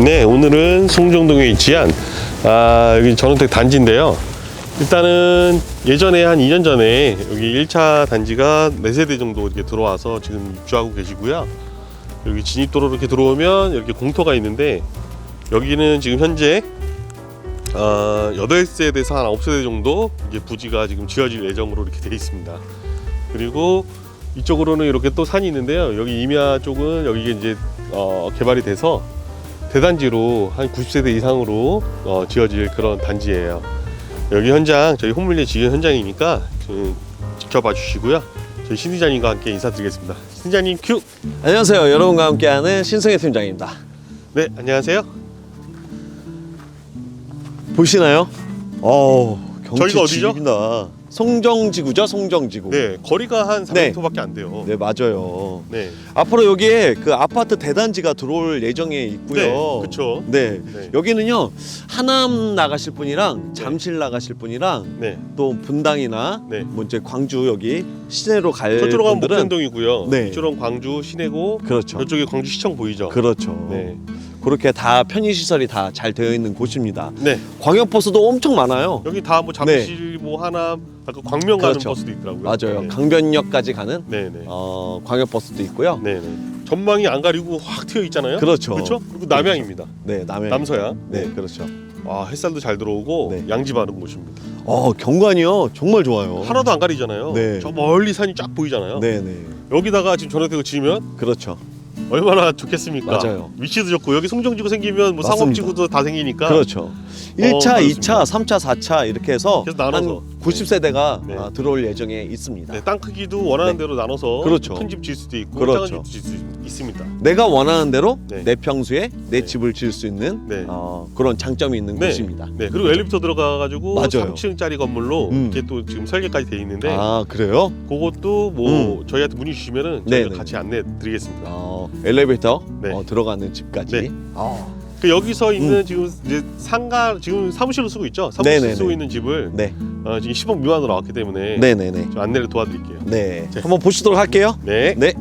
네, 오늘은 송정동에 위치한 아, 여기 전원택 단지인데요. 일단은 예전에 한 2년 전에 여기 1차 단지가 4세대 정도 이렇게 들어와서 지금 입주하고 계시고요. 여기 진입도로 이렇게 들어오면 이렇게 공터가 있는데 여기는 지금 현재 어, 8세대에서 한 9세대 정도 이제 부지가 지금 지어질 예정으로 이렇게 되어 있습니다. 그리고 이쪽으로는 이렇게 또 산이 있는데요. 여기 임야 쪽은 여기 이제 어, 개발이 돼서 대단지로 한 90세대 이상으로 어, 지어질 그런 단지예요. 여기 현장 저희 호물리 지금 현장이니까 그, 지켜봐 주시고요. 저희 신디자님과 함께 인사드리겠습니다. 신디자님 큐. 안녕하세요. 여러분과 함께하는 신성의 팀장입니다. 네 안녕하세요. 보시나요? 어, 경치 저희가 어디죠? 죽인다. 송정지구죠, 송정지구. 네 거리가 한 네. 400m밖에 안 돼요. 네, 맞아요. 네. 앞으로 여기에 그 아파트 대단지가 들어올 예정에 있고요. 네, 그쵸. 네. 네. 여기는요. 하남 나가실 분이랑 잠실 나가실 분이랑 네. 또 분당이나 네. 뭐 이제 광주 여기 시내로 갈 저쪽으로 가면 분들은 목련동이고요. 네. 이쪽은 광주 시내고 그렇죠. 저쪽에 광주 시청 보이죠? 그렇죠. 네. 그렇게 다 편의 시설이 다 잘 되어 있는 곳입니다. 네. 광역 버스도 엄청 많아요. 여기 다 뭐 잠실 뭐 하남 아까 광명 가는 그렇죠. 버스도 있더라고요. 맞아요. 네. 강변역까지 가는 네, 네. 어, 광역 버스도 있고요. 네, 네. 전망이 안 가리고 확 트여 있잖아요. 그렇죠. 그렇죠? 그리고 남양입니다. 네, 남해. 남서야. 네, 그렇죠. 아, 햇살도 잘 들어오고 네. 양지 바른 곳입니다. 어, 경관이요. 정말 좋아요. 하나도 안 가리잖아요. 네. 저 멀리 산이 쫙 보이잖아요. 네, 네. 여기다가 지금 전원택을 지으면 그렇죠. 얼마나 좋겠습니까? 맞아요. 위치도 좋고 여기 송정지구 생기면 뭐 맞습니다. 상업지구도 다 생기니까 그렇죠. 1차, 그렇습니다. 2차, 3차, 4차 이렇게 해서 그래서 나눠서. 한 90세대가 네. 아, 들어올 예정에 있습니다. 네, 땅 크기도 원하는 네. 대로 나눠서 그렇죠. 큰 집 지을 수도 있고 그렇죠. 작은 집 지을 수 있습니다. 내가 원하는 대로 네. 내 평수에 내 네. 집을 지을 수 있는 네. 어, 그런 장점이 있는 네. 곳입니다. 네, 그리고 엘리베이터 들어가가지고 맞아요. 3층짜리 건물로 음. 이렇게 또 지금 설계까지 돼 있는데 아, 그래요? 그것도 뭐 저희한테 문의 주시면은 저희가 네네. 같이 안내 드리겠습니다. 어, 엘리베이터 네. 어, 들어가는 집까지. 네. 아, 그 여기서 있는 지금 이제 상가 지금 사무실로 쓰고 있죠. 사무실 음. 네네네. 쓰고 있는 집을 네. 어, 지금 10억 미만으로 나왔기 때문에 네, 네, 네. 저 안내를 도와드릴게요. 네. 네. 한번 보시도록 할게요. 네. 네.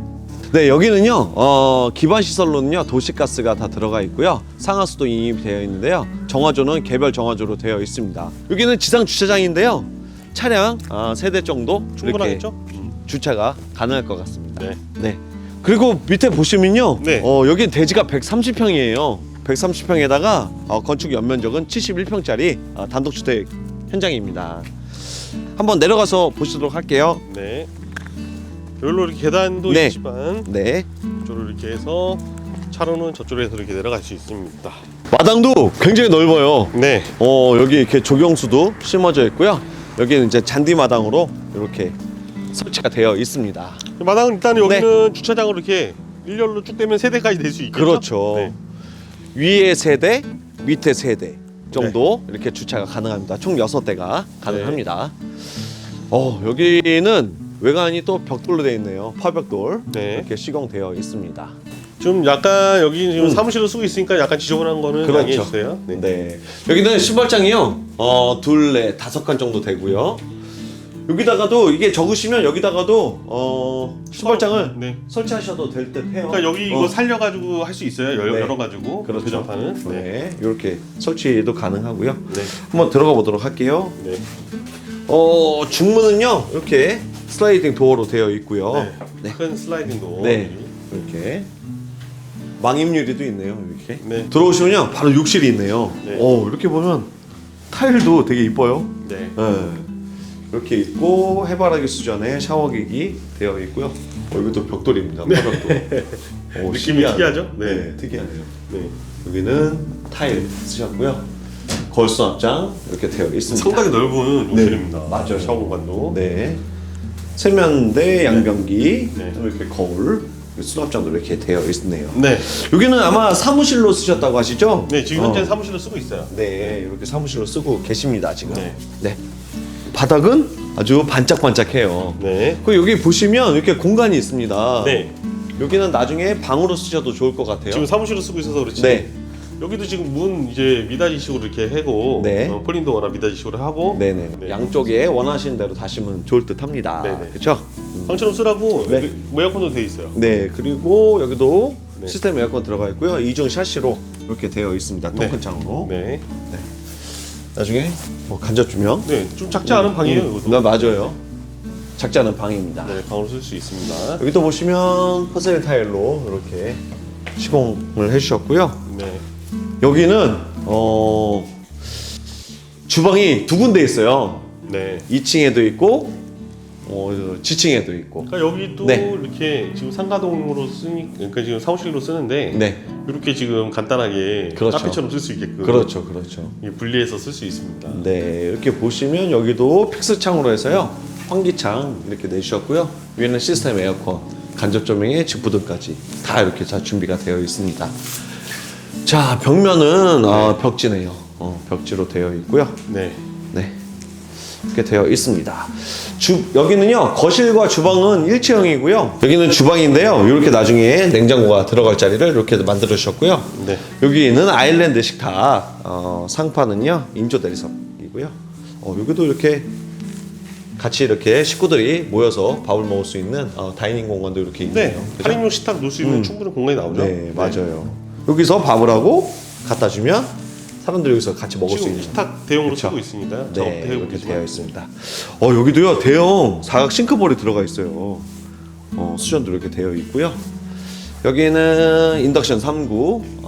네, 여기는요, 어, 기반 시설로는요, 도시가스가 다 들어가 있고요, 상하수도 인입 되어 있는데요, 정화조는 개별 정화조로 되어 있습니다. 여기는 지상 주차장인데요, 차량 아, 세대 정도 충분하겠죠? 음. 주차가 가능할 것 같습니다. 네. 네. 그리고 밑에 보시면요, 네. 어, 여기 대지가 130평이에요. 130평에다가 어, 건축 연면적은 71평짜리 어, 단독주택 현장입니다. 한번 내려가서 보시도록 할게요. 네. 여기로 이렇게 계단도 네. 있지만 네. 이쪽으로 이렇게 해서 차로는 저쪽으로 해서 이렇게 내려갈 수 있습니다. 마당도 굉장히 넓어요. 네. 어 여기 이렇게 조경수도 심어져 있고요. 여기는 이제 잔디 마당으로 이렇게 설치가 되어 있습니다. 마당은 일단 여기는 주차장으로 이렇게 일렬로 쭉 되면 세대까지 될 수 있겠죠? 네. 그렇죠. 네. 위에 세대, 밑에 세대 정도 이렇게 주차가 가능합니다. 총 여섯 대가 가능합니다. 어 여기는 외관이 또 벽돌로 되어 있네요. 파벽돌 네. 이렇게 시공되어 있습니다. 좀 약간 여기 지금 음. 사무실로 쓰고 있으니까 약간 지저분한 거는 그렇죠. 양해해 주세요. 네. 네. 여기는 신발장이요. 어, 둘, 넷, 다섯 칸 정도 되고요. 여기다가도 이게 적으시면 여기다가도 어, 신발장을 네. 설치하셔도 될 듯 해요. 그러니까 여기 어, 이거 살려가지고 할 수 있어요. 열, 네. 열어가지고 그렇죠. 배정판은. 네. 네, 이렇게 설치도 가능하고요. 네. 한번 들어가 보도록 할게요. 네. 어, 중문은요. 이렇게 슬라이딩 도어로 되어 있고요. 네. 네. 큰 슬라이딩 도. 네. 이렇게 망임 유리도 있네요. 이렇게. 네. 들어오시면요. 바로 욕실이 있네요. 네. 어, 이렇게 보면 타일도 되게 이뻐요. 네. 네. 이렇게 있고 해바라기 수전에 샤워기기 되어 있고요. 어, 이것도 벽돌입니다. 파벽돌. 어, 느낌이 신기하네. 특이하죠? 네. 네. 특이하네요. 네. 여기는 타일 쓰셨고요. 거울 수납장 이렇게 되어 있습니다. 상당히 넓은 네. 욕실입니다. 맞아요. 샤워 공간도. 네. 세면대, 양변기, 네. 또 이렇게 거울, 수납장도 이렇게 되어 있네요. 네. 여기는 아마 사무실로 쓰셨다고 하시죠? 네, 지금 현재 어. 사무실로 쓰고 있어요. 네, 이렇게 사무실로 쓰고 계십니다 지금. 네. 네. 바닥은 아주 반짝반짝해요. 네. 그 여기 보시면 이렇게 공간이 있습니다. 네. 여기는 나중에 방으로 쓰셔도 좋을 것 같아요. 지금 사무실로 쓰고 있어서 그렇지. 네. 여기도 지금 문 이제 미닫이식으로 이렇게 하고 네. 어, 폴린도어나 미닫이식으로 하고 네네. 네. 양쪽에 원하시는 대로 다시면 좋을 듯합니다. 네네. 그렇죠? 방처럼 쓰라고 네. 여기 뭐 에어컨도 돼 있어요. 네. 그리고 여기도 네. 시스템 에어컨 들어가 있고요. 이중 샤시로 이렇게 되어 있습니다. 네. 통큰 창으로. 네. 나중에 뭐 간접 조명. 네, 좀 작지 않은 방이에요, 이것도. 네, 맞아요. 작지 않은 방입니다. 네, 방으로 쓸 수 있습니다. 여기 또 보시면 퍼셀 타일로 이렇게 시공을 해주셨고요. 네. 여기는 어 주방이 두 군데 있어요. 네. 2층에도 있고 어, 지층에도 있고. 그러니까 여기 또 네. 이렇게 지금 상가동으로 쓰니 그러니까 지금 사무실로 쓰는데 네, 이렇게 지금 간단하게 그렇죠. 카페처럼 쓸 수 있게끔 그렇죠, 그렇죠. 이게 분리해서 쓸 수 있습니다. 네, 이렇게 보시면 여기도 픽스 창으로 해서요. 환기창 이렇게 내주셨고요. 위에는 시스템 에어컨, 간접 조명에 직부등까지 다 이렇게 다 준비가 되어 있습니다. 자, 벽면은 아, 벽지네요. 어, 벽지로 되어 있고요. 네. 네. 이렇게 되어 있습니다. 주, 여기는요, 거실과 주방은 일체형이고요. 여기는 주방인데요. 이렇게 나중에 냉장고가 들어갈 자리를 이렇게 만들어 주셨고요. 네. 여기는 아일랜드 식탁, 어, 상판은요, 인조 대리석이고요. 어, 여기도 이렇게 같이 이렇게 식구들이 모여서 밥을 먹을 수 있는 어, 다이닝 공간도 이렇게 있네요. 네. 그죠? 8인용 식탁 놓을 수 있는 충분한 공간이 나오죠. 네, 맞아요. 여기서 밥을 하고 갖다 주면 사람들이 여기서 같이 먹을 수 지금 있는. 식탁 대용으로 그쵸. 쓰고 있으니까 네, 작업도 이렇게 되어 있습니다. 어 여기도요 대형 사각 싱크볼이 들어가 있어요. 어 수전도 이렇게 되어 있고요. 여기는 인덕션 3구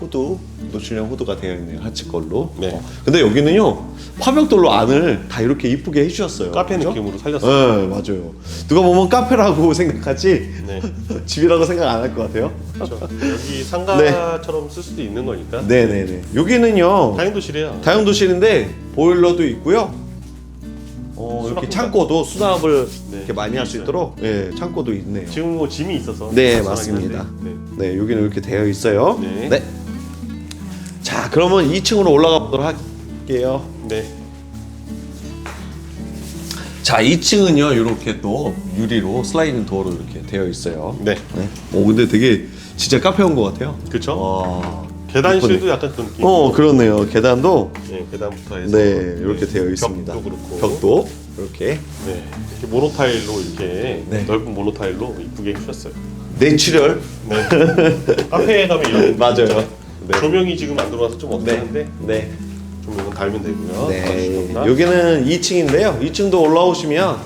어, 후드 노출형 후드가 되어 있네요 하치 걸로. 네. 어, 근데 여기는요 화벽돌로 안을 다 이렇게 이쁘게 해주셨어요. 카페 그죠? 느낌으로 살렸어요. 네 맞아요. 누가 보면 카페라고 생각하지 네. 집이라고 생각 안 할 것 같아요. 그렇죠. 여기 상가처럼 쓸 수도 있는 거니까. 네네네. 여기는요 다용도실이에요. 다용도실인데 보일러도 있고요. 어, 이렇게 수납 창고도 수납을 네, 이렇게 많이 할 수 있어요. 있도록 예, 창고도 있네요. 지금 뭐 짐이 있어서. 네, 맞습니다. 한데, 네, 여기는 이렇게 되어 있어요. 네. 자, 그러면 2층으로 올라가 보도록 할게요. 네. 네. 자, 2층은요, 이렇게 또 유리로 슬라이딩 도어로 이렇게 되어 있어요. 네. 네. 오, 근데 되게 진짜 카페 온 것 같아요. 그렇죠. 와. 계단실도. 약간 그런 느낌. 어, 그러네요. 계단도 네, 계단부터 해서. 네, 이렇게 네, 되어 있습니다. 벽도 그렇고. 벽도 이렇게 네. 이렇게 모노타일로 이렇게 네. 넓은 모노타일로 이쁘게 해주셨어요. 내추럴 네. 카페에 가면 이런 맞아요. 네. 조명이 지금 안 들어와서 좀 네. 어색한데 네. 조명은 달면 되고요. 네. 봐주시면 여기는 2층인데요. 2층도 올라오시면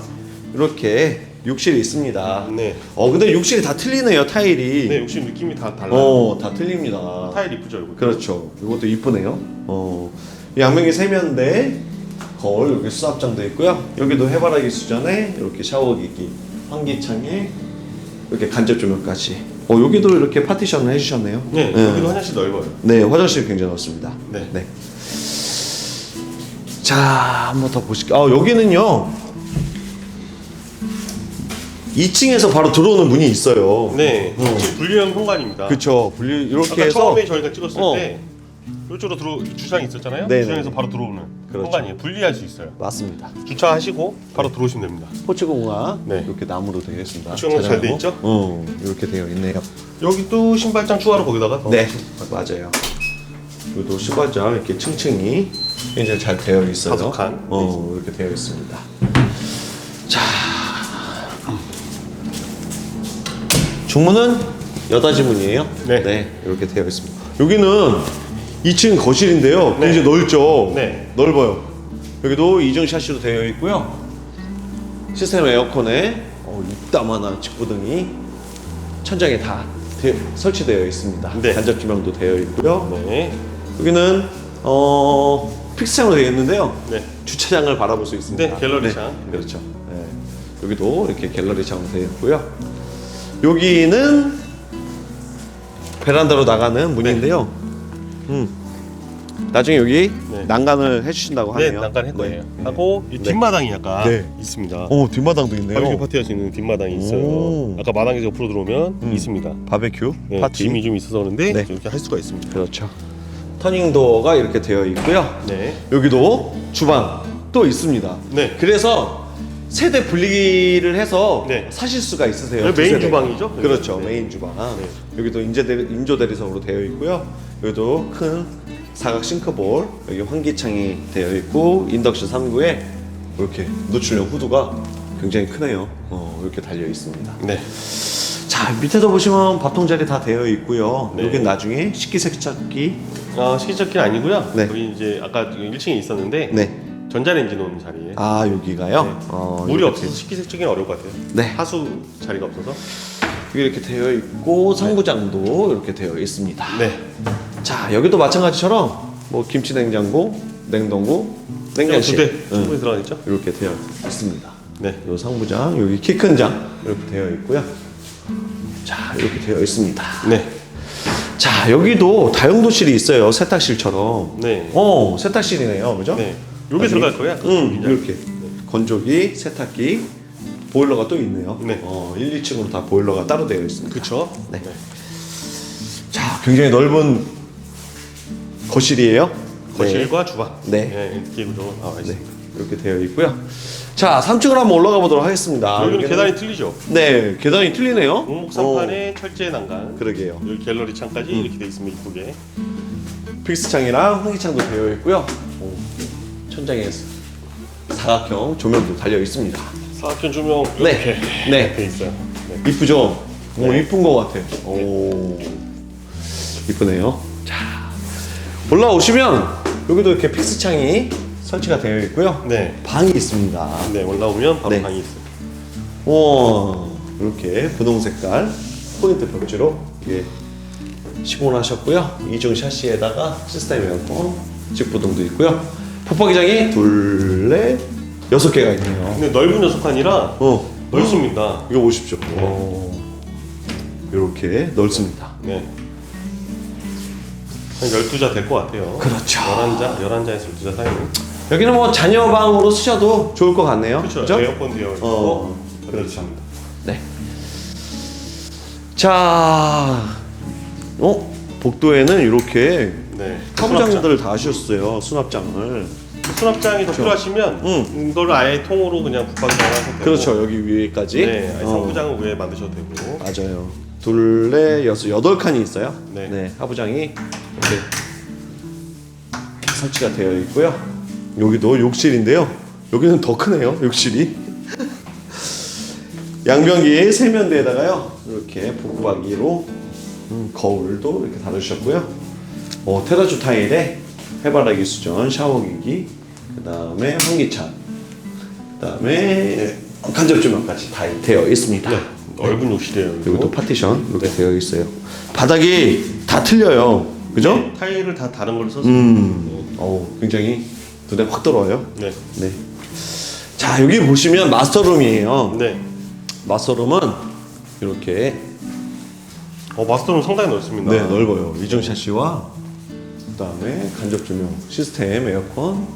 이렇게 욕실이 있습니다. 네. 어, 근데 욕실이 다 틀리네요, 타일이. 네, 욕실 느낌이 다 달라요. 어, 다 틀립니다. 타일 이쁘죠, 이거. 그렇죠. 이것도 이쁘네요. 어, 양면이 세면대, 거울 여기 수납장도 있고요. 여기도 해바라기 수전에 이렇게 샤워기기, 환기창에 이렇게 간접 조명까지. 어, 여기도 이렇게 파티션을 해주셨네요. 네, 네. 여기도 화장실 넓어요. 네, 화장실 굉장히 넓습니다. 네. 자, 한번 더 보실게요. 아, 여기는요. 2층에서 바로 들어오는 문이 있어요. 네, 어. 분리형 공간입니다. 그쵸. 분리 이렇게 아까 해서 처음에 저희가 찍었을 어. 때 이쪽으로 들어 주차장이 있었잖아요. 네네. 주차장에서 바로 들어오는 그렇죠. 공간이에요. 분리할 수 있어요. 맞습니다. 주차하시고 바로 들어오시면 됩니다. 포츠 공간 네. 이렇게 나무로 되어 있습니다. 공간 잘돼 자전거. 있죠? 어, 이렇게 되어 있네요. 여기 또 신발장 추가로 거기다가 더 네, 맞아요. 그리고 신발장 이렇게 층층이 굉장히 잘 되어 있어요. 칸. 어, 이렇게 되어 있습니다. 자, 중문은 여닫이 문이에요. 네. 이렇게 되어 있습니다. 여기는 2층 거실인데요. 네. 굉장히 넓죠. 네. 넓어요. 여기도 이중 샤시로 되어 있고요. 시스템 에어컨에 어, 이따만한 직구등이 천장에 다 대- 설치되어 있습니다. 네. 간접 조명도 되어 있고요. 네, 여기는 어, 픽스창으로 되어 있는데요. 네, 주차장을 바라볼 수 있습니다. 네, 갤러리창. 네, 그렇죠. 네. 여기도 이렇게 갤러리창으로 되어 있고요. 여기는 베란다로 나가는 문인데요. 음. 나중에 여기 네. 난간을 해주신다고 네, 하네요. 난간 할 네. 네. 하고 이 네. 뒷마당이 약간 네. 있습니다. 오 뒷마당도 있네요. 바비큐 파티 할 수 있는 뒷마당이 있어요. 오. 아까 마당에서 옆으로 들어오면 음. 있습니다. 바베큐 네, 파티. 짐이 좀 있어서 그런데 네. 이렇게 할 수가 있습니다. 그렇죠. 터닝 도어가 이렇게 되어 있고요. 네, 여기도 주방 또 있습니다. 네. 그래서 세대 분리를 해서 네. 사실 수가 있으세요. 여기 두 메인 세대가. 주방이죠? 그렇죠. 네. 메인 주방. 네. 여기도 인조 대리, 인조 대리석으로 되어 있고요. 여기도 큰 사각 싱크볼, 여기 환기창이 되어 있고 인덕션 3구에 이렇게 노출형 후드가 굉장히 크네요. 어, 이렇게 달려 있습니다. 네, 자 밑에도 보시면 밥통 자리 다 되어 있고요. 네. 여긴 나중에 식기세척기. 어, 식기적기 아니고요. 네. 여기 이제 아까 1층에 있었는데 네. 전자레인지 놓는 자리에 아 여기가요. 네. 어, 물이 이렇게 없어서 식기세척기는 어려울 것 같아요. 네. 하수 자리가 없어서. 여기 이렇게 되어 있고 상부장도 이렇게 되어 있습니다. 네. 자 여기도 마찬가지처럼 뭐 김치 냉장고, 냉동고, 냉장실 응, 충분히 들어가 있죠? 이렇게 되어 있습니다. 네. 요 상부장 여기 키 큰 장 이렇게 되어 있고요. 자 이렇게 되어 있습니다. 네. 자 여기도 다용도실이 있어요 세탁실처럼. 네. 어 세탁실이네요, 그죠? 네. 요게 들어갈 거야. 응 이렇게 건조기, 세탁기, 보일러가 또 있네요. 네. 어 1, 2층으로 다 보일러가 따로 되어 있습니다. 그쵸? 네. 자 굉장히 넓은 거실이에요. 거실과 주방. 네. 네. 기구로 나와 네. 있습니다. 이렇게 되어 있고요. 자 3층으로 한번 올라가 보도록 하겠습니다. 여기는 계단이 틀리죠? 네 계단이 틀리네요. 옥목상판에 철제 난간. 어, 그러게요. 여기 갤러리 창까지 이렇게 돼 있으면 이쁘게. 픽스 창이랑 환기창도 되어 있고요. 오, 천장에 사각형 조명도 달려 있습니다. 사각형 조명 네. 이렇게 네. 돼 있어요. 네. 이쁘죠? 오, 네. 이쁜 것 같아. 오, 이쁘네요. 자, 올라오시면 여기도 이렇게 픽스 창이 설치가 되어 있고요. 네. 방이 있습니다. 네, 올라오면 바로 네. 방이 있어요. 와, 이렇게 분홍 색깔 포인트 벽지로 이게 시공하셨고요. 이중 샤시에다가 시스템 에어컨, 직부동도 있고요. 붙박이장이 둘, 넷, 여섯 개가 있네요. 근데 넓은 여석판이라 어, 넓습니다. 이거 보십시오. 이렇게 넓습니다. 네. 한 12자 될 것 같아요. 그렇죠. 11자, 11자에서 12자 사이. 여기는 뭐 자녀 방으로 쓰셔도 좋을 것 같네요. 그렇죠. 에어컨 되어 있고. 어, 그렇죠. 네. 자, 어 복도에는 이렇게 네. 사무장들을 다 하셨어요. 수납장을. 수납장이 더 필요하시면 응. 이걸 아예 통으로 그냥 붙박이장 하셔도 되고. 그렇죠. 여기 위에까지. 네, 아예 어, 상부장은 위에 만드셔도 되고. 맞아요. 둘, 넷, 여섯, 여덟 칸이 있어요. 네. 하부장이 이렇게 설치가 되어 있고요. 여기도 욕실인데요. 여기는 더 크네요. 욕실이. 양변기 세면대에다가요. 이렇게 붙박이로 음, 거울도 이렇게 달아주셨고요. 어, 테라조 타일에 해바라기 수전, 샤워기기, 그 다음에 환기창, 그 다음에 간접 조명까지 다 되어 있습니다. 네. 넓은 욕실이에요. 여기도 파티션 이렇게 되어 있어요. 바닥이 다 틀려요. 그죠? 네, 타일을 다 다른 걸로 썼어요. 음. 어우, 굉장히 눈에 확 들어와요. 네. 네. 자, 여기 보시면 마스터룸이에요. 네. 마스터룸은 이렇게 어, 마스터룸 상당히 넓습니다. 네, 넓어요. 이중 샤시와 그다음에 간접 조명 시스템 에어컨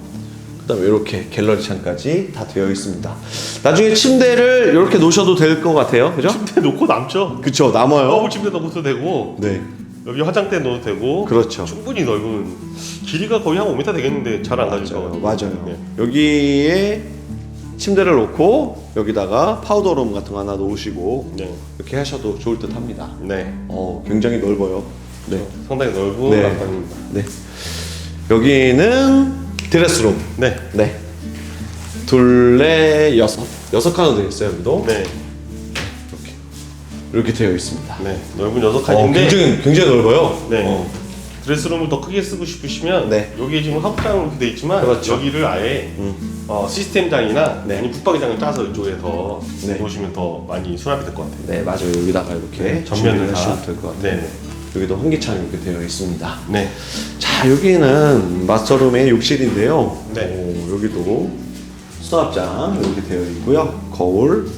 그다음에 이렇게 갤러리 창까지 다 되어 있습니다. 나중에 침대를 이렇게 놓으셔도 될 것 같아요. 그죠? 침대 놓고 남죠. 그쵸, 남아요. 더블 침대 넣어도 되고 네. 여기 화장대 넣어도 되고 그렇죠. 충분히 넓은 길이가 거의 한 5m 되겠는데 잘 안 가질 것 맞아요. 같아요. 맞아요. 네. 여기에 침대를 놓고 여기다가 파우더룸 같은 거 하나 놓으시고 네. 이렇게 하셔도 좋을 듯 합니다. 네. 어, 굉장히 넓어요. 네. 상당히 넓은 네. 난방입니다. 네. 여기는 드레스룸. 네. 네. 둘레 여섯 여섯 칸으로 되어 있어요. 여기도 네. 이렇게 이렇게 되어 있습니다. 네. 넓은 여섯 어, 칸인데 굉장히 굉장히 넓어요. 네. 어. 드레스룸을 더 크게 쓰고 싶으시면 네. 여기 지금 합장으로 이렇게 돼 있지만 그렇죠. 여기를 아예 음. 어, 시스템장이나 네. 아니면 붙박이장을 짜서 이쪽에 더 네. 놓으시면 더 많이 수납이 될 것 같아요. 네 맞아요. 여기다가 이렇게 전면을 준비를 다 하시면 될 것 같아요. 네. 여기도 환기창 이렇게 되어 있습니다. 네. 자 여기는 마스터룸의 욕실인데요. 네. 오, 여기도 수납장 이렇게 되어 있고요. 거울,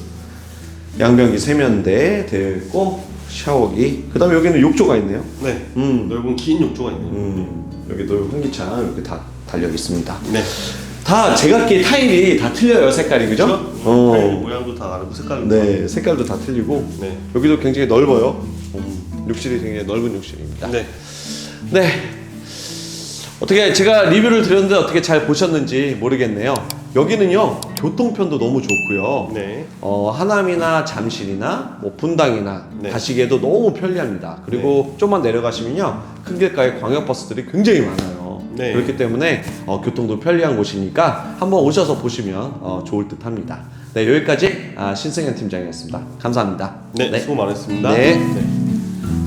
양변기 세면대 되어 있고 샤워기. 그다음에 여기는 욕조가 있네요. 네. 음. 넓은 긴 욕조가 있네요. 음, 여기도 환기창 이렇게 다 달려 있습니다. 네. 다 제각기 타일이 다 틀려요 색깔이 그죠? 어. 어. 모양도 다 다르고 색깔도 네 색깔도 다 틀리고 네. 여기도 굉장히 넓어요. 음, 욕실이 굉장히 넓은 욕실입니다. 네. 네. 어떻게 제가 리뷰를 드렸는데 어떻게 잘 보셨는지 모르겠네요. 여기는요 교통편도 너무 좋고요. 네. 어, 하남이나 잠실이나 뭐 분당이나 네. 가시기에도 너무 편리합니다. 그리고 좀만 내려가시면요 큰 길가에 광역버스들이 굉장히 많아요. 네. 그렇기 때문에 어, 교통도 편리한 곳이니까 한번 오셔서 보시면 어, 좋을 듯합니다. 네, 여기까지 아, 신승현 팀장이었습니다. 감사합니다. 네, 수고 많으셨습니다. 네. 네.